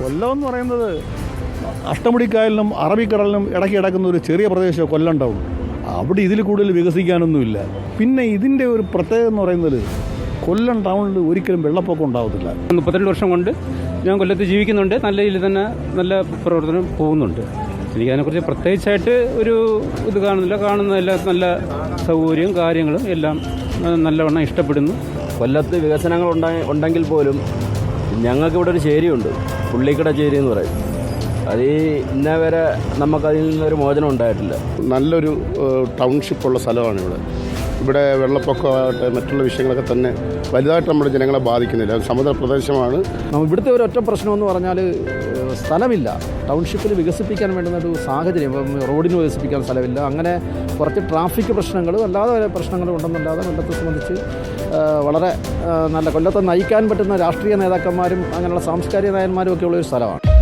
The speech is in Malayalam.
കൊല്ലം എന്ന് പറയുന്നത് അഷ്ടമുടിക്കായലിനും അറബിക്കടലിനും ഇടയ്ക്ക് കിടക്കുന്ന ഒരു ചെറിയ പ്രദേശം കൊല്ലം ടൗൺ. അവിടെ ഇതിൽ കൂടുതൽ വികസിക്കാനൊന്നുമില്ല. പിന്നെ ഇതിന്റെ ഒരു പ്രത്യേകത എന്ന് പറയുന്നത് കൊല്ലം ടൗണിൽ ഒരിക്കലും വെള്ളപ്പൊക്കം ഉണ്ടാവത്തില്ല. മുപ്പത്തിരണ്ട് വർഷം കൊണ്ട് ഞാൻ കൊല്ലത്ത് ജീവിക്കുന്നുണ്ട്. നല്ല രീതിയിൽ തന്നെ നല്ല പ്രവർത്തനം പോകുന്നുണ്ട്. എനിക്കതിനെക്കുറിച്ച് പ്രത്യേകിച്ചായിട്ട് ഒരു ഇത് കാണുന്നില്ല. കാണുന്ന എല്ലാ നല്ല സൗകര്യവും കാര്യങ്ങളും എല്ലാം നല്ലവണ്ണം ഇഷ്ടപ്പെടുന്നു. കൊല്ലത്ത് വികസനങ്ങൾ ഉണ്ടായി ഉണ്ടെങ്കിൽ പോലും ഞങ്ങൾക്ക് ഇവിടെ ഒരു ചേരിയുണ്ട്. പുള്ളിക്കട ചേരി എന്ന് പറയും. അത് ഈ ഇന്നേ വരെ നമുക്കതിൽ നിന്നൊരു മോചനം ഉണ്ടായിട്ടില്ല. നല്ലൊരു ടൗൺഷിപ്പുള്ള സ്ഥലമാണ് ഇവിടെ ഇവിടെ വെള്ളപ്പൊക്കമാകട്ടെ മറ്റുള്ള വിഷയങ്ങളൊക്കെ തന്നെ വലുതായിട്ട് നമ്മുടെ ജനങ്ങളെ ബാധിക്കുന്നില്ല. അത് സമുദ്ര പ്രദേശമാണ്. നമ്മ- ഇവിടുത്തെ ഒരു ഒറ്റ പ്രശ്നമെന്ന് പറഞ്ഞാൽ സ്ഥലമില്ല. ടൗൺഷിപ്പിൽ വികസിപ്പിക്കാൻ വേണ്ടുന്ന ഒരു സാഹചര്യം ഇപ്പം റോഡിന് വികസിപ്പിക്കാൻ സ്ഥലമില്ല. അങ്ങനെ കുറച്ച് ട്രാഫിക് പ്രശ്നങ്ങളും അല്ലാതെ പ്രശ്നങ്ങളും ഉണ്ടെന്നല്ലാതെ വെള്ളത്തെ സംബന്ധിച്ച് വളരെ നല്ല കൊല്ലത്തെ നയിക്കാൻ പറ്റുന്ന രാഷ്ട്രീയ നേതാക്കന്മാരും അങ്ങനെയുള്ള സാംസ്കാരിക നയന്മാരും ഒക്കെ ഉള്ള ഒരു സ്ഥലമാണ്.